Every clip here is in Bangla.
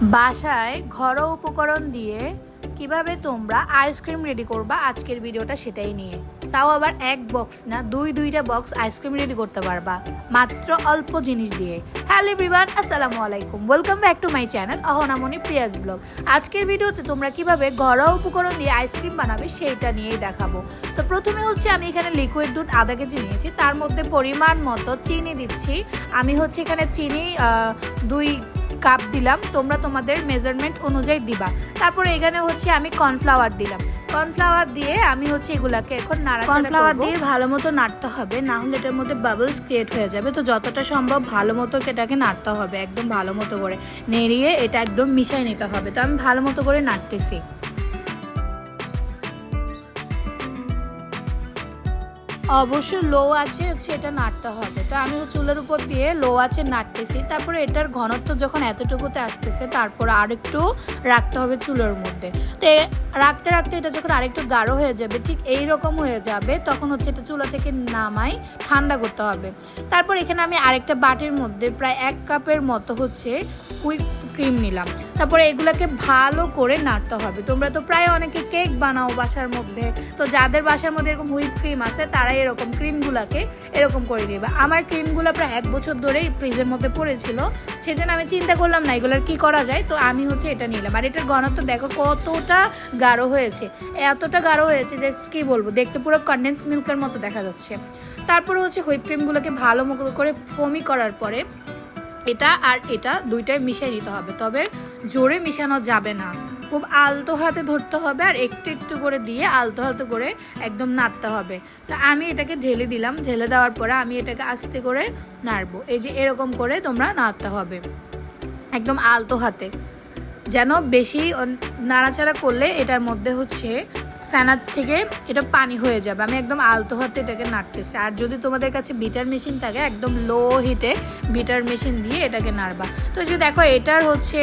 বাসায় ঘরোয়া উপকরণ দিয়ে কীভাবে তোমরা আইসক্রিম রেডি করবা আজকের ভিডিওটা সেটাই নিয়ে। তাও আবার এক বক্স না, দুই দুইটা বক্স আইসক্রিম রেডি করতে পারবা। মাত্র অল্প জিনিস দিয়ে। হ্যালো এভরিওয়ান আসসালামু আলাইকুম। Welcome back to my channel Ahanamoni Priya's blog. আজকের ভিডিওতে তোমরা কীভাবে ঘরোয়া উপকরণ দিয়ে আইসক্রিম বানাবে সেইটা নিয়েই দেখাবো। তো প্রথমে হচ্ছে আমি এখানে লিকুইড দুধ আধা কেজি নিয়েছি। তার মধ্যে পরিমাণ মতো চিনি দিচ্ছি। আমি হচ্ছে এখানে চিনি দুই কাপ দিলাম, তোমরা তোমাদের মেজারমেন্ট অনুযায়ী দিবা। তারপরে এখানে হচ্ছে আমি কর্নফ্লাওয়ার দিলাম। কর্নফ্লাওয়ার দিয়ে আমি হচ্ছে এগুলাকে এখন নাড়াচাড়া কর্নফ্লাওয়ার দিয়ে ভালো মতো নাড়তে হবে, না হলে এটার মধ্যে বাবলস ক্রিয়েট হয়ে যাবে। তো যতটা সম্ভব ভালো মতো এটাকে নাড়তে হবে, একদম ভালো মতো করে। নেড়িয়ে এটা একদম মিশাই নিতে হবে। তো আমি ভালো মতো করে নাড়তেছি। অবশ্যই লো আছে এটা নাড়তে হবে। তো আমি চুলের উপর দিয়ে লো আছে নাড়তেছি। তারপরে এটার ঘনত্ব যখন এতটুকুতে আসতেছে, তারপর আরেকটু রাখতে হবে চুলের মধ্যে। তো রাখতে রাখতে এটা যখন আরেকটু গাঢ় হয়ে যাবে, ঠিক এই রকম হয়ে যাবে, তখন হচ্ছে এটা চুলা থেকে নামাই ঠান্ডা করতে হবে। তারপর এখানে আমি আরেকটা বাটির মধ্যে প্রায় এক কাপের মতো হচ্ছে হুইপ ক্রিম নিলাম। তারপরে এগুলাকে ভালো করে নাড়তে হবে। তোমরা তো প্রায় অনেকে কেক বানাও বাসার মধ্যে। তো যাদের বাসার মধ্যে এরকম হুইপ ক্রিম আছে তারা এরকম ক্রিমগুলোকে এরকম করে নেবে। আমার ক্রিমগুলো প্রায় এক বছর ধরেই ফ্রিজের মধ্যে পড়েছিল। সেজন্য আমি চিন্তা করলাম, না, এগুলোর কি করা যায়? তো আমি হচ্ছে এটা নিলাম। আর এটার ঘনত্ব দেখো কতটা গাঢ় হয়েছে। এতটা গাঢ় হয়েছে যে কি বলব, দেখতে পুরো কন্ডেন্স মিল্কের মতো দেখা যাচ্ছে। তারপরে হচ্ছে হুইপ ক্রিমগুলোকে ভালো মতো করে ফোমি করার পরে এটা আর এটা দুইটাই মিশিয়ে নিতে হবে। তবে জোরে মিশানো যাবে না। খুব আলতো হাতে ধরতে হবে আর একটু একটু করে দিয়ে আলতো হাতে করে একদম নাড়তে হবে। তো আমি এটাকে ঢেলে দিলাম। ঢেলে দেওয়ার পরে আমি এটাকে আস্তে করে নাড়বো। এই যে এরকম করে তোমরা নাড়তে হবে। একদম আলতো হাতে। যেন বেশি নাড়াচাড়া করলে এটার মধ্যে হচ্ছে ফ্যানার থেকে এটা পানি হয়ে যাবে। আমি একদম আলতো হাতে এটাকে নাড়তেছি। আর যদি তোমাদের কাছে বিটার মেশিন থাকে একদম লো হিটে বিটার মেশিন দিয়ে এটাকে নাড়বা। তো যে দেখো এটার হচ্ছে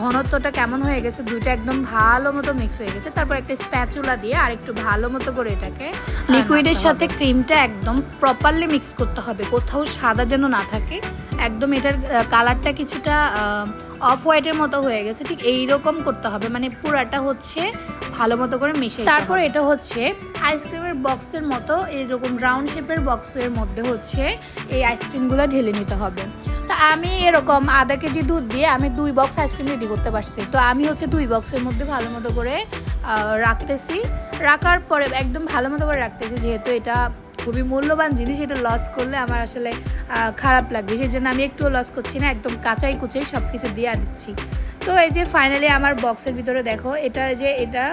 ঘনত্বটা কেমন হয়ে গেছে? দুইটা একদম ভালো মতো মিক্স হয়ে গেছে। তারপর একটা স্প্যাচুলা দিয়ে আর একটু ভালো মতো করে এটাকে লিকুইডের সাথে ক্রিমটা একদম প্রপারলি মিক্স করতে হবে। কোথাও সাদা যেন না থাকে। একদম এটার কালারটা কিছুটা অফ হোয়াইটের মতো হয়ে গেছে ঠিক এই রকম করতে হবে মানে পুরাটা হচ্ছে ভালো মতো করে মিশে তারপর এটা হচ্ছে আইসক্রিমের বক্সের মতো এরকম রাউন্ড শেপের বক্সের মধ্যে হচ্ছে এই আইসক্রিমগুলো ঢেলে নিতে হবে। তো আমি এরকম আধা কেজি দুধ দিয়ে আমি দুই বক্স আইসক্রিম রেডি করতে পারছি। তো আমি হচ্ছে দুই বক্সের মধ্যে ভালো মতো করে রাখতেছি। রাখার পরে একদম ভালো মতো করে রাখতেছি যেহেতু এটা খুবই মূল্যবান জিনিস এটা লস করলে আমার আসলে খারাপ লাগবে। সেই জন্য আমি একটুও লস করছি না একদম কাঁচাই কুচাই সব কিছু দিয়ে দিচ্ছি। তো এই যে ফাইনালি আমার বক্সের ভিতরে দেখো এটা যে এটা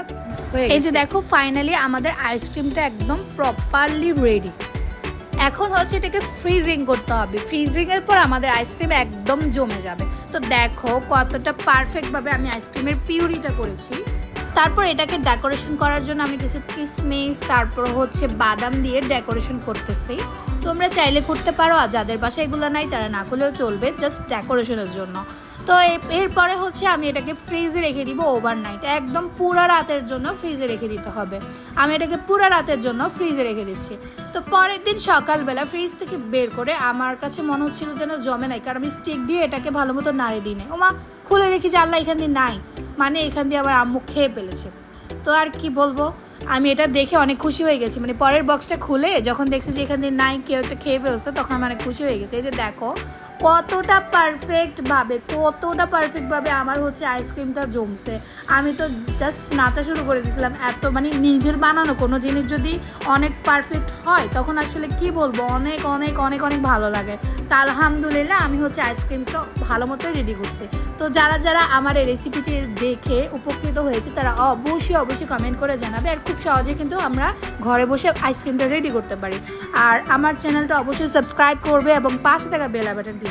হয়ে এই যে দেখো ফাইনালি আমাদের আইসক্রিমটা একদম প্রপারলি রেডি এখন হচ্ছে এটাকে ফ্রিজিং করতে হবে। ফ্রিজিং এর পর আমাদের আইসক্রিম একদম জমে যাবে। তো দেখো কতটা পারফেক্ট ভাবে আমি আইসক্রিমের পিউরিটা করেছি। তারপর এটাকে ডেকোরেশন করার জন্য আমি কিছু কিসমিস, তারপর হচ্ছে বাদাম দিয়ে ডেকোরেশন করতেছি। তোমরা চাইলে করতে পারো, আর যাদের বাসায় এগুলো নাই, তারা না করলেও চলবে জাস্ট ডেকোরেশনের জন্য। তো এরপরে হচ্ছে আমি এটাকে ফ্রিজে রেখে দিব ওভারনাইট একদম পুরো রাতের জন্য ফ্রিজে রেখে দিতে হবে। আমি এটাকে পুরো রাতের জন্য ফ্রিজে রেখে দিচ্ছি। তো পরের দিন সকালবেলা ফ্রিজ থেকে বের করে আমার কাছে মনে হচ্ছিল যেন জমে নাই, কারণ আমি স্টিক দিয়ে এটাকে ভালো মতো নাড়ে দিই নাই। ওমা, খুলে দেখি যে আল্লাহ এখান দিয়ে নাই। মানে এখান দিয়ে আবার আম্মু খেয়ে ফেলেছে। তো আর কি বলব? আমি এটা দেখে অনেক খুশি হয়ে গেছি। মানে পরের বক্সটা খুলে যখন দেখছি যে এখান দিয়ে নাই, কেউ একটা খেয়ে ফেলছে, তখন আমি অনেক খুশি হয়ে গেছে। এই যে দেখো কতটা পারফেক্ট ভাবে, কতটা পারফেক্ট ভাবে আমার হচ্ছে আইসক্রিমটা জমছে। আমি তো জাস্ট নাচা শুরু করে দিয়েছিলাম, এত মানে নিজের বানানো কোনো জিনিস যদি অনেক পারফেক্ট হয়, তখন আসলে কি বলব, অনেক অনেক অনেক অনেক ভালো লাগে। তা আলহামদুলিল্লাহ আমি হচ্ছে আইসক্রিমটা ভালো মতো রেডি করছি। তো যারা যারা আমার এই রেসিপিটি দেখে উপকৃত হয়েছে, তারা অবশ্যই অবশ্যই কমেন্ট করে জানাবে আর খুব সহজে কিন্তু আমরা ঘরে বসে আইসক্রিমটা রেডি করতে পারি। আর আমার চ্যানেলটা অবশ্যই সাবস্ক্রাইব করবে এবং পাশে থাকা বেল ক্লিক